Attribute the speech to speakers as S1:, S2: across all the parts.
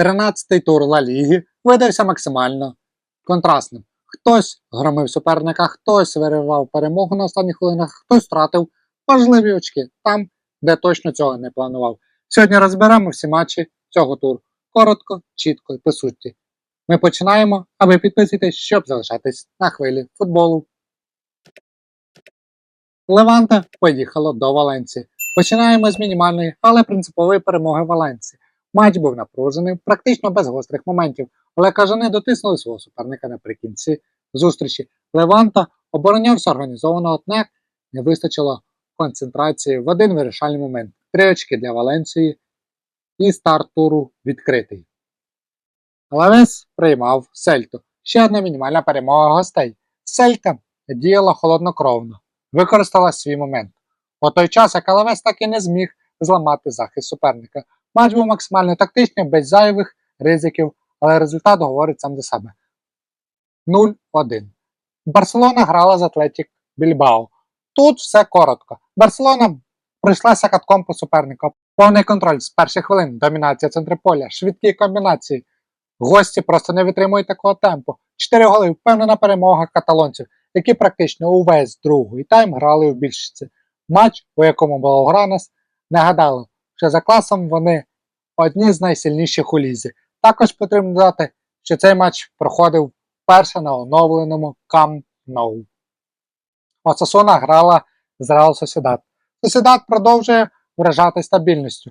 S1: 13-й тур Ла Ліги видався максимально контрастним. Хтось громив суперника, хтось виривав перемогу на останніх хвилинах, хтось втратив важливі очки там, де точно цього не планував. Сьогодні розберемо всі матчі цього туру. Коротко, чітко і по суті. Ми починаємо, а ви підписуйтесь, щоб залишатись на хвилі футболу. Леванте поїхало до Валенції. Починаємо з мінімальної, але принципової перемоги Валенції. Матч був напружений, практично без гострих моментів, але кажани дотиснули свого суперника наприкінці зустрічі. Леванта оборонявся організовано, однак не вистачило концентрації в один вирішальний момент. Три очки для Валенції і старт туру відкритий. Лавес приймав Сельту. Ще одна мінімальна перемога гостей. Сельта діяла холоднокровно, використала свій момент. У той час, як Алавес так і не зміг зламати захист суперника. Матч був максимально тактичний, без зайвих ризиків, але результат говорить сам за себе. 0-1. Барселона грала з Атлетік Більбао. Тут все коротко. Барселона пройшлася катком по суперника. Повний контроль з перших хвилин, домінація центри поля, швидкі комбінації. Гості просто не витримують такого темпу. Чотири голи впевнена перемога каталонців, які практично увесь другий тайм грали в більшості. Матч, у якому Балогранес нагадали, що за класом вони одні з найсильніших у лізі. Також потрібно додати, що цей матч проходив вперше на оновленому Camp Nou. Осасуна грала з Реал Сосідат. Сосідат продовжує вражати стабільністю.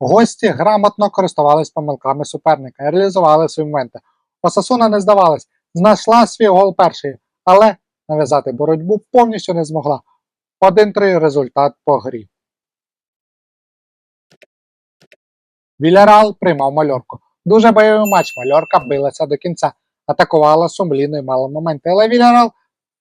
S1: Гості грамотно користувались помилками суперника і реалізували свої моменти. Осасуна не здавалась, знайшла свій гол перший, але нав'язати боротьбу повністю не змогла. 1-3 результат по грі. Вільярал приймав мальорку. Дуже бойовий матч. Мальорка билася до кінця, атакувала сумлінно і мала моменти. Але Вільярал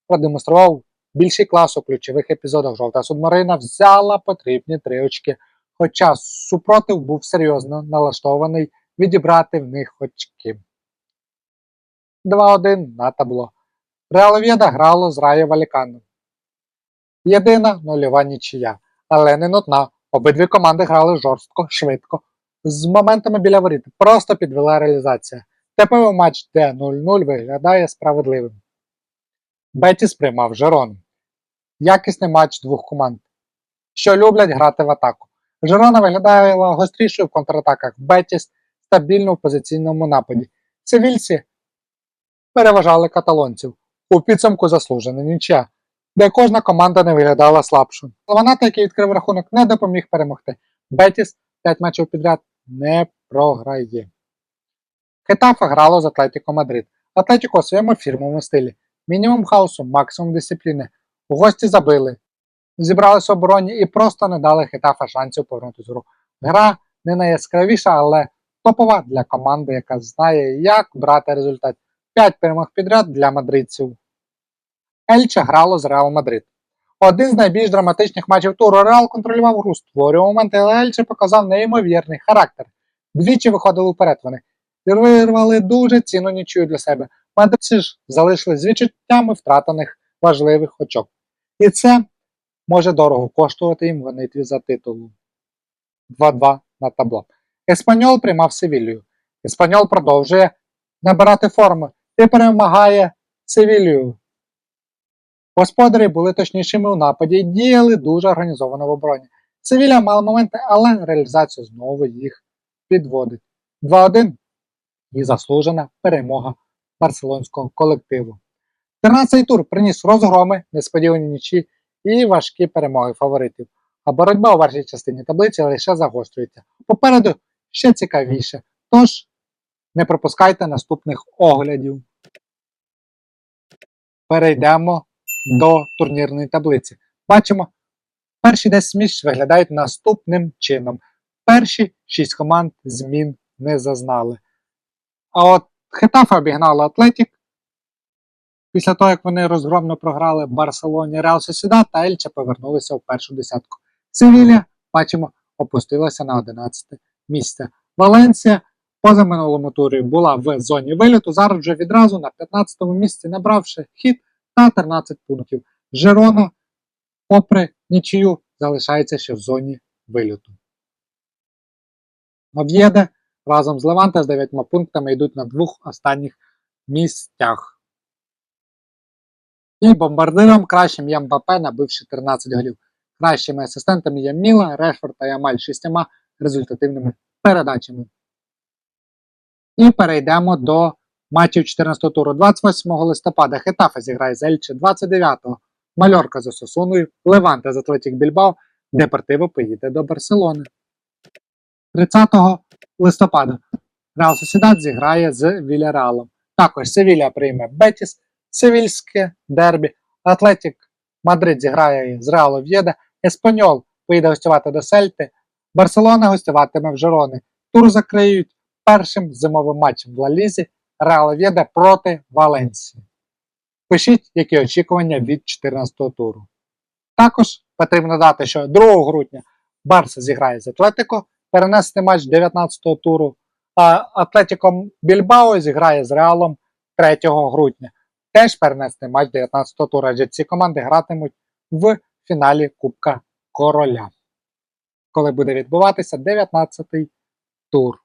S1: продемонстрував більший клас у ключових епізодах. Жовта Судмарина взяла потрібні три очки. Хоча супротив був серйозно налаштований відібрати в них очки. 2-1 на табло. Реал Вєда грало з Раєв Валіканом. Єдина нульова нічия, але не нудна. Обидві команди грали жорстко, швидко, з моментами біля воріт. Просто підвела реалізація. Типовий матч, де 0-0 виглядає справедливим. Бетіс приймав Жерон. Якісний матч двох команд, що люблять грати в атаку. Жерона виглядає гострішою в контратаках, Бетіс стабільно в позиційному нападі. Севільці переважали каталонців. У підсумку заслужена нічия, де кожна команда не виглядала слабшою. Лаваната, який відкрив рахунок, не допоміг перемогти. Бетіс 5 матчів підряд не програє. Хетафа грало з Атлетіко Мадрид. Атлетіко у своєму фірмовому стилі. Мінімум хаосу, максимум дисципліни. У гості забили. Зібралися в обороні і просто не дали Хетафа шансів повернути з гру. Гра не найяскравіша, але топова для команди, яка знає, як брати результат. 5 перемог підряд для мадридців. Ельче грало з Реал Мадрид. Один з найбільш драматичних матчів туру Реал контролював гру, створював моменти, але Ельче показав неймовірний характер. Двічі виходили вперед вони. І вирвали дуже цінну нічию для себе. Мадридці ж залишили з відчуттями втратених важливих очок. І це може дорого коштувати їм гонитві за титулу. 2-2 на табло. Еспаньол приймав Севілію. Еспаньол продовжує набирати форму і перемагає Севілію. Господарі були точнішими у нападі і діяли дуже організовано в обороні. Севілія мала моменти, але реалізація знову їх підводить. 2-1 і заслужена перемога барселонського колективу. 13-й тур приніс розгроми, несподівані нічі і важкі перемоги фаворитів. А боротьба у верхній частині таблиці лише загострюється. Попереду ще цікавіше. Тож не пропускайте наступних оглядів. Перейдемо до турнірної таблиці. Бачимо, перші 10 місць виглядають наступним чином. Перші 6 команд змін не зазнали. А от Хетафа обігнала Атлетік. Після того, як вони розгромно програли Барселоні Реал Сосідат та Ельча повернулися в першу десятку. Севілія, бачимо, опустилася на 11 місце. Валенсія поза минулому турі була в зоні виліту. Зараз вже відразу на 15-му місці, набравши хід та 13 пунктів. Жерона, попри нічию, залишається ще в зоні виліту. Ов'єде разом з Леванте з 9 пунктами йдуть на двох останніх місцях. І бомбардиром кращим є Мбапе, набивши 13 голів. Кращими асистентами є Міла, Решфорд та Ямаль шістьма результативними передачами. І перейдемо до матчів 14 туру. 28 листопада Хетафе зіграє з Ельче 29-го. Мальорка з Ососуною, Леванте з Атлетік Більбао, Депортиво поїде до Барселони. 30 листопада Реал Сосідат зіграє з Вільяреалом. Також Севілля прийме Бетіс, Севільське дербі, Атлетік Мадрид зіграє з Реал Ов'єда, Еспаньол поїде гостювати до Сельти, Барселона гостюватиме в Жерони. Тур закриють першим зимовим матчем в Ла-Лізі Реал Ов'єда проти Валенсії. Пишіть, які очікування від 14-го туру. Також потрібно дати, що 2 грудня Барса зіграє з Атлетико, перенести матч 19-го туру, а Атлетіко Більбао зіграє з Реалом 3 грудня. Теж перенести матч 19-го туру, адже ці команди гратимуть в фіналі Кубка Короля, коли буде відбуватися 19-й тур.